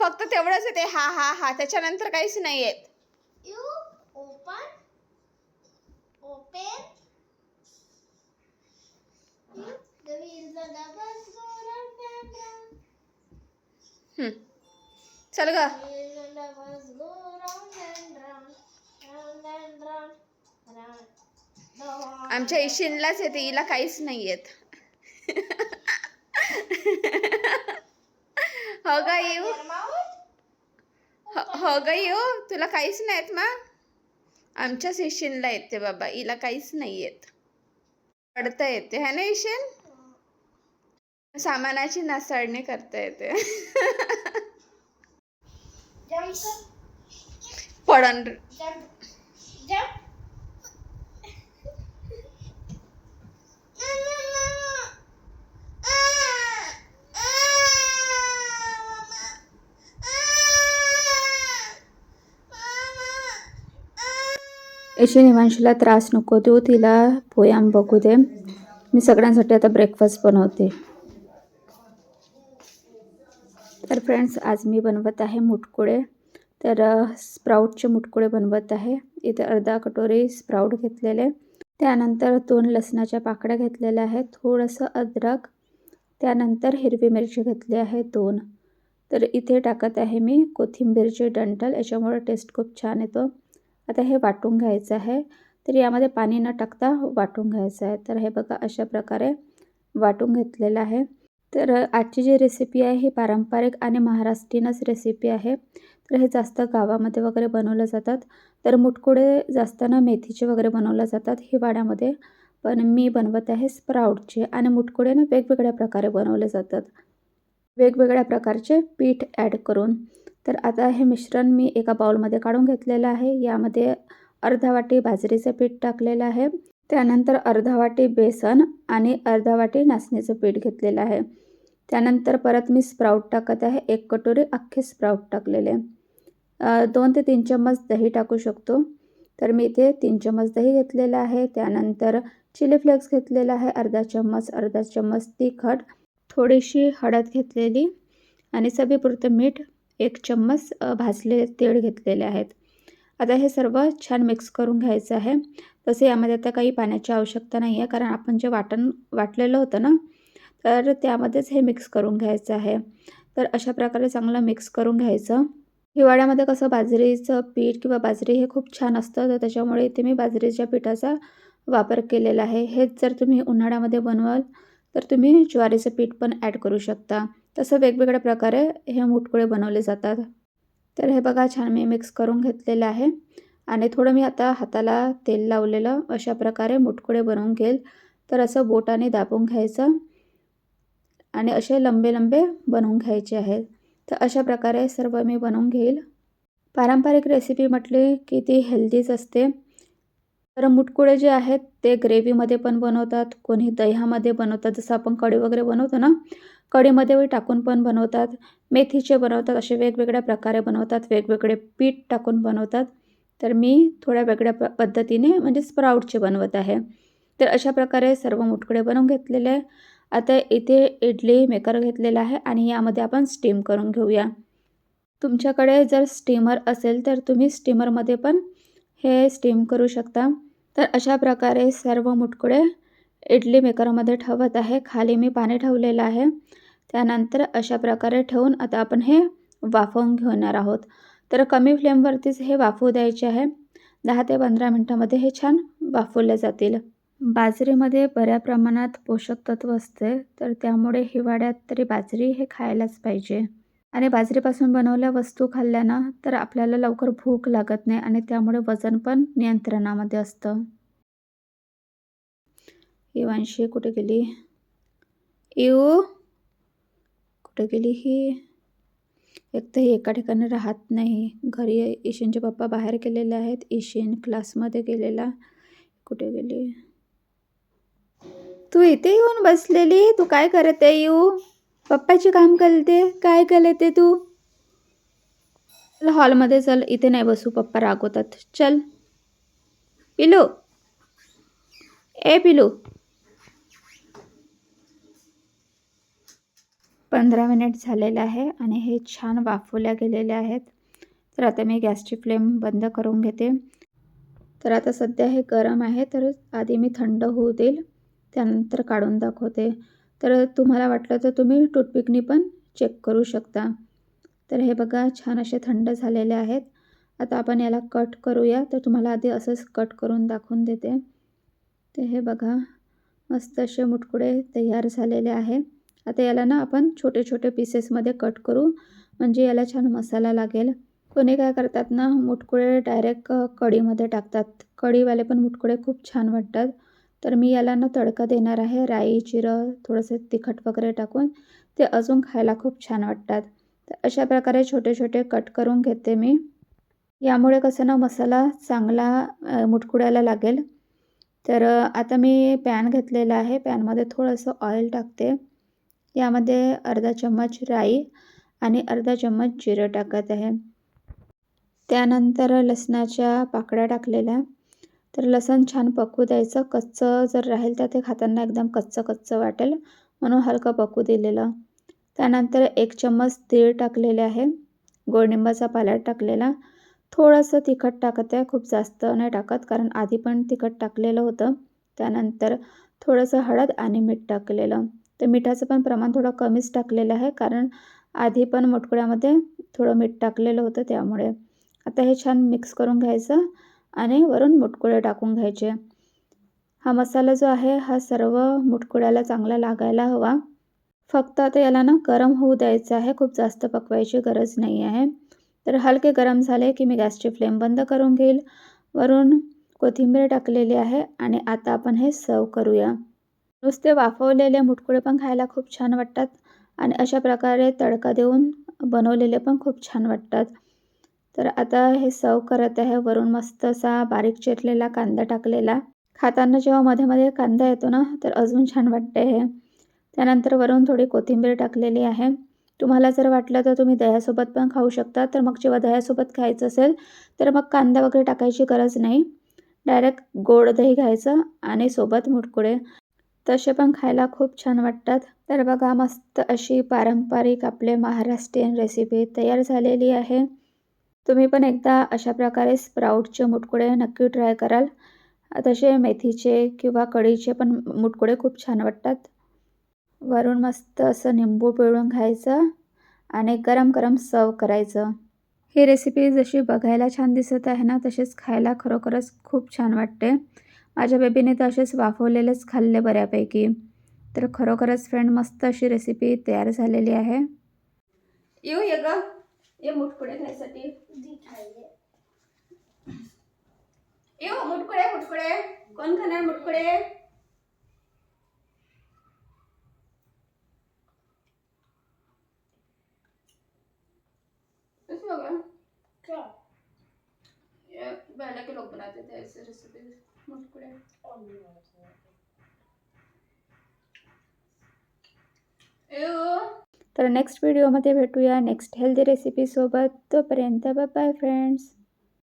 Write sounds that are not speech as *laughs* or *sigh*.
फक्त तेवढंच येते हा हा हा. त्याच्यानंतर काहीच नाही येत चल ग. आमच्या इशिनलाच येते. हिला काहीच नाही येत *laughs* हो ग येऊ. हो हो ग येऊ. तुला काहीच नाही येत मा आमच्याच इशिनला येते बाबा. हिला काहीच नाही येत पडता येते. है ना इशिन सामानाची नासाडणी करता येते. Jump. याची निवांशीला त्रास नको देऊ तिला पोयाम बघू दे. मी सगळ्यांसाठी आता ब्रेकफास्ट बनवते. तर फ्रेंड्स आज मी बनवत आहे मुटकुळे. तर स्प्राऊटचे मुटकुळे बनवत आहे. इथे अर्धा कटोरी स्प्राऊट घेतलेले. त्यानंतर दोन लसणाच्या पाकळ्या घेतलेल्या आहेत. थोडंसं अद्रक. त्यानंतर हिरवी मिरची घेतली आहे दोन. तर इथे टाकत आहे मी कोथिंबीरचे डंटल याच्यामुळे टेस्ट खूप छान येतो. आता हे वाटून घ्यायचं आहे. तर यामध्ये पाणी न टाकता वाटून घ्यायचं आहे. तर हे बघा अशा प्रकारे वाटून घेतलेलं आहे. तर आजची जी रेसिपी आहे ही पारंपरिक आणि महाराष्ट्रीयनच रेसिपी आहे. तर हे जास्त गावामध्ये वगैरे बनवलं जातात. तर मुटकुडे जास्त ना मेथीचे वगैरे बनवलं जातात. हिवाळ्यामध्ये पण मी बनवत आहे स्प्राऊटचे आणि मुटकुडे ना वेगवेगळ्या प्रकारे बनवले जातात. वेगवेगळ्या प्रकारचे पीठ ॲड करून तर आता हे मिश्रण मी एका बाउलमध्ये काढून घेतलेलं आहे. यामध्ये अर्धा वाटी बाजरीचं पीठ टाकलेलं आहे. त्यानंतर अर्धा वाटी बेसन आणि अर्धा वाटी नाचणीचं पीठ घेतलेलं आहे. त्यानंतर परत मी स्प्राऊट टाकत आहे. एक कटोरी अख्खे स्प्राऊट टाकलेले दोन ते तीन चम्मच दही टाकू शकतो. तर मी इथे तीन चम्मच दही घेतलेलं आहे. त्यानंतर चिली फ्लेक्स घेतलेला आहे. अर्धा चम्मच अर्धा चम्मच तिखट थोडीशी हळद घेतलेली आणि चवीपुरतं मीठ एक चम्मच भाजले भाजलेले घेतलेले आहेत. आता हे सर्व छान मिक्स करून घ्यायचं आहे. तसे यामध्ये आता काही पाण्याची आवश्यकता नाही आहे कारण आपण जे वाटण वाटलेलं होतं ना तर त्यामध्येच हे मिक्स करून घ्यायचं आहे. तर अशा प्रकारे चांगलं मिक्स करून घ्यायचं. हिवाळ्यामध्ये कसं बाजरीचं पीठ किंवा बाजरी हे खूप छान असतं तर त्याच्यामुळे इथे मी बाजरीच्या पिठाचा वापर केलेला आहे. हेच जर तुम्ही उन्हाळ्यामध्ये बनवाल तर तुम्ही ज्वारीचं पीठ पण ॲड करू शकता. तसं वेगवेगळ्या प्रकारे हे मुटकुळे बनवले जातात. तर हे बघा छान मी मिक्स करून घेतलेलं आहे. आणि थोडं मी आता हाताला तेल लावलेलं अशा प्रकारे मुटकुळे बनवून घेईल. तर असं बोटाने दाबून घ्यायचं. आणि असे लंबे लंबे बनवून घ्यायचे आहेत. तर अशा प्रकारे सर्व मी बनवून घेईल. पारंपरिक रेसिपी म्हटली की ती हेल्दीच असते. तर मुटकुळे जे आहेत ते ग्रेव्हीमध्ये पण बनवतात कोणी दह्यामध्ये बनवतात जसं आपण कढी वगैरे बनवतो ना कढीमध्ये टाकून पण बनवतात मेथीचे बनवतात असे वेगवेगळ्या प्रकारे बनवतात वेगवेगळे पीठ टाकून बनवतात. तर मी थोड्या वेगळ्या प पद्धतीने म्हणजे स्प्राऊटचे बनवत आहे. तर अशा प्रकारे सर्व मुटकडे बनवून घेतलेले आहे. आता इथे इडली मेकर घेतलेला आहे आणि यामध्ये आपण स्टीम करून घेऊया. तुमच्याकडे जर स्टीमर असेल तर तुम्ही स्टीमरमध्ये पण हे स्टीम करू शकता. तर अशा प्रकारे सर्व मुटकुळे इडली मेकरमध्ये ठेवत आहे. खाली मी पाणी ठेवलेलं आहे. त्यानंतर अशा प्रकारे ठेवून आता आपण हे वाफवून घेणार आहोत. तर कमी फ्लेमवरतीच हे वाफवू द्यायचे आहे. दहा ते पंधरा मिनटामध्ये हे छान वाफवले जातील. बाजरीमध्ये बऱ्या प्रमाणात पोषक तत्व असते तर त्यामुळे हिवाळ्यात तरी बाजरी हे खायलाच पाहिजे. आणि बाजरीपासून बनवल्या वस्तू खाल्ल्यानं तर आपल्याला लवकर भूक लागत नाही आणि त्यामुळे वजन पण नियंत्रणामध्ये असतं. इवांशी कुठे गेली? येऊ कुठे गेली ही? एक तर ही एका ठिकाणी राहत नाही. घरी ईशिनचे पप्पा बाहेर गेलेले आहेत. ईशिन क्लासमध्ये गेलेला. कुठे गेली? तू इथे येऊन बसलेली? तू काय करत आहे येऊ पप्पाचे काम करते काय करते तू? चल हॉलमध्ये चल इथे नाही बसू पप्पा रागवतात. चल. पिलू. ए पिलू. पंधरा मिनिट झालेलं आहे आणि हे छान वाफवल्या गेलेले आहेत. तर आता मी गॅसची फ्लेम बंद करून घेते. तर आता सध्या हे गरम आहे तर आधी मी थंड होऊ देईल त्यानंतर काढून दाखवते. तर तुम्हाला वाटलं तर तुम्ही टूथपिकनी पण चेक करू शकता. तर हे बघा छान असे थंड झालेले आहेत. आता आपण याला कट करूया. तर तुम्हाला आधी असंच कट करून दाखवून देते. तर हे बघा मस्त असे मुटकुडे तयार झालेले आहे. आता याला ना आपण छोटे छोटे पीसेसमध्ये कट करू. म्हणजे याला छान मसाला लागेल. कोणी काय करतात ना मुटकुळे डायरेक्ट कढीमध्ये टाकतात. कढीवाले पण मुटकुळे खूप छान वाटतात. तर मी याला ना तडका देणार आहे. राई जिरं थोडंसं तिखट वगैरे टाकून ते अजून खायला खूप छान वाटतात. तर अशा प्रकारे छोटे छोटे कट करून घेते मी. यामुळे कसं ना मसाला चांगला मुटकुड्याला लागेल. तर आता मी पॅन घेतलेला आहे. पॅनमध्ये थोडंसं ऑइल टाकते. यामध्ये अर्धा चम्मच राई आणि अर्धा चम्मच जिरं टाकत आहे. त्यानंतर लसणाच्या पाकळ्या टाकलेल्या. तर लसण छान पकू द्यायचं. कच्चं जर राहील तर ते खाताना एकदम कच्चं कच्चं वाटेल म्हणून हलकं पकू दिलेलं. त्यानंतर एक चम्मच तीळ टाकलेले आहे. गोडनिंबाचा पाला टाकलेला. थोडंसं तिखट टाकत आहे. खूप जास्त नाही टाकत कारण आधी पण तिखट टाकलेलं होतं. त्यानंतर थोडंसं हळद आणि मीठ टाकलेलं. तर मिठाचं पण प्रमाण थोडं कमीच टाकलेलं आहे कारण आधी पण मुटकुळ्यामध्ये थोडं मीठ टाकलेलं होतं त्यामुळे. आता हे छान मिक्स करून घ्यायचं. आणि वरून मुटकुळे टाकून घ्यायचे. हा मसाला जो आहे हा सर्व मुटकुळ्याला चांगला लागायला हवा. फक्त आता याला ना गरम होऊ द्यायचं आहे. खूप जास्त पकवायची गरज नाही आहे. तर हलके गरम झाले की मी गॅसची फ्लेम बंद करून घेईल. वरून कोथिंबीर टाकलेली आहे आणि आता आपण हे सर्व करूया. नुसते वाफवलेले मुटकुळे पण खायला खूप छान वाटतात आणि अशा प्रकारे तडका देऊन बनवलेले पण खूप छान वाटतात. तर आता हे सर्व करत आहे. वरून मस्त असा बारीक चिरलेला कांदा टाकलेला. खाताना जेव्हा मध्ये मध्ये कांदा येतो ना तर अजून छान वाटते हे. त्यानंतर वरून थोडी कोथिंबीर टाकलेली आहे. तुम्हाला जर वाटलं तर तुम्ही दह्यासोबत पण खाऊ शकता. तर मग जेव्हा दह्यासोबत खायचं असेल तर मग कांदा वगैरे टाकायची गरज नाही. डायरेक्ट गोड दही घ्यायचं आणि सोबत मुटकुळे तसे पण खायला खूप छान वाटतात. तर बघा मस्त अशी पारंपरिक आपले महाराष्ट्रीयन रेसिपी तयार झालेली आहे. तुम्ही पण एकदा अशा प्रकारे स्प्राऊटचे मुटकुळे नक्की ट्राय कराल. तसे मेथीचे किंवा कढीचे पण मुटकुळे खूप छान वाटतात. वरून मस्त असं निंबू पिळून खायचं आणि गरम गरम सर्व करायचं. ही रेसिपी जशी बघायला छान दिसत आहे ना तशीच खायला खरोखरच खूप छान वाटते. माझ्या बेबीने तर असेच वाफवलेलेच खाल्ले बऱ्यापैकी. तर खरोखरच फ्रेंड मस्त अशी रेसिपी तयार झालेली आहे. येऊ ये ग. ये मुटकुडे खायसाठी. खाणार मुटकुडे। कैसे हो गया? क्या? ये पहले के लोग बनाते थे ऐसे रेसिपी मुटकुडे। येऊ तर नेक्स्ट व्हिडिओमध्ये भेटूया नेक्स्ट हेल्दी रेसिपीसोबत तोपर्यंत बाय फ्रेंड्स